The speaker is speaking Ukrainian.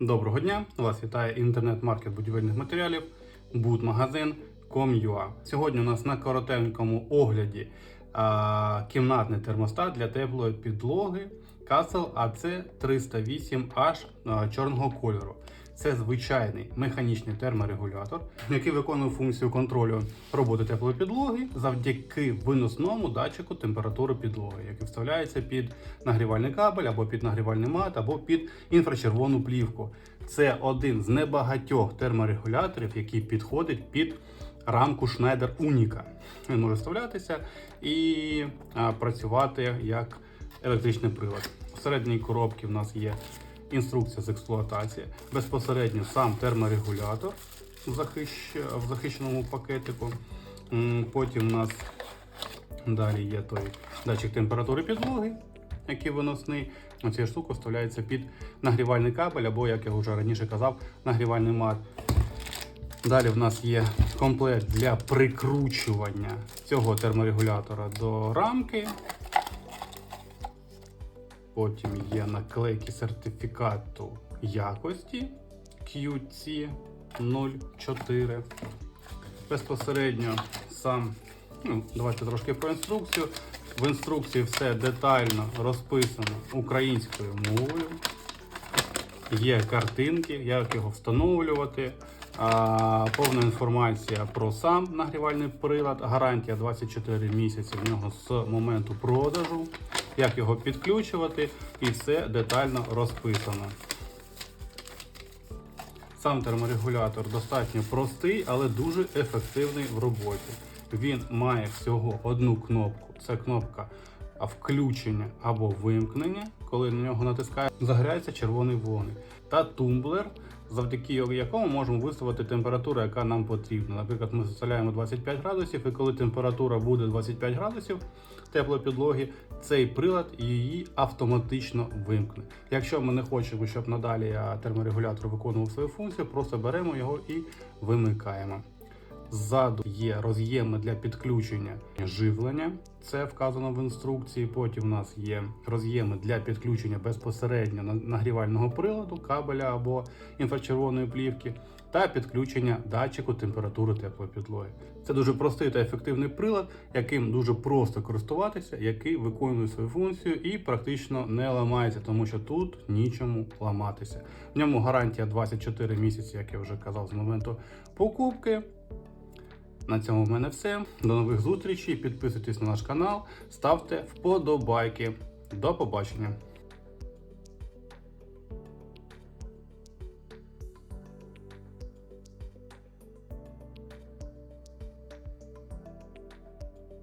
Доброго дня! Вас вітає інтернет-маркет будівельних матеріалів Будмагазин Com.ua. Сьогодні у нас на коротенькому огляді а, кімнатний термостат для теплої підлоги Castle AC308H а, чорного кольору. Це звичайний механічний терморегулятор, який виконує функцію контролю роботи теплої підлоги завдяки виносному датчику температури підлоги, який вставляється під нагрівальний кабель або під нагрівальний мат, або під інфрачервону плівку. Це один з небагатьох терморегуляторів, який підходить під рамку Schneider Unica. Він може вставлятися і працювати як електричний прилад. Всередині коробки в нас є інструкція з експлуатації, безпосередньо сам терморегулятор в, захищ... в захищеному пакетику. Потім у нас далі є той датчик температури підлоги, який виносний. Оця штука вставляється під нагрівальний кабель, або, як я вже раніше казав, нагрівальний мат. Далі в нас є комплект для прикручування цього терморегулятора до рамки. Потім є наклейки сертифікату якості QC04. Безпосередньо сам, ну, давайте трошки про інструкцію. В інструкції все детально розписано українською мовою. Є картинки, як його встановлювати. Повна інформація про сам нагрівальний прилад, гарантія 24 місяці в нього з моменту продажу, як його підключувати, і все детально розписано. Сам терморегулятор достатньо простий, але дуже ефективний в роботі. Він має всього одну кнопку. Це кнопка включення або вимкнення. Коли на нього натискає, загоряється червоний вогник. Та тумблер, завдяки якому можемо виставити температуру, яка нам потрібна. Наприклад, ми заставляємо 25 градусів, і коли температура буде 25 градусів теплої підлоги, цей прилад її автоматично вимкне. Якщо ми не хочемо, щоб надалі терморегулятор виконував свою функцію, просто беремо його і вимикаємо. Ззаду є роз'єми для підключення живлення, це вказано в інструкції. Потім у нас є роз'єми для підключення безпосередньо на- нагрівального приладу, кабеля або інфрачервоної плівки, та підключення датчику температури теплої підлоги. Це дуже простий та ефективний прилад, яким дуже просто користуватися, який виконує свою функцію і практично не ламається, тому що тут нічому ламатися. В ньому гарантія 24 місяці, як я вже казав, з моменту покупки. На цьому в мене все. До нових зустрічей. Підписуйтесь на наш канал, ставте вподобайки. До побачення.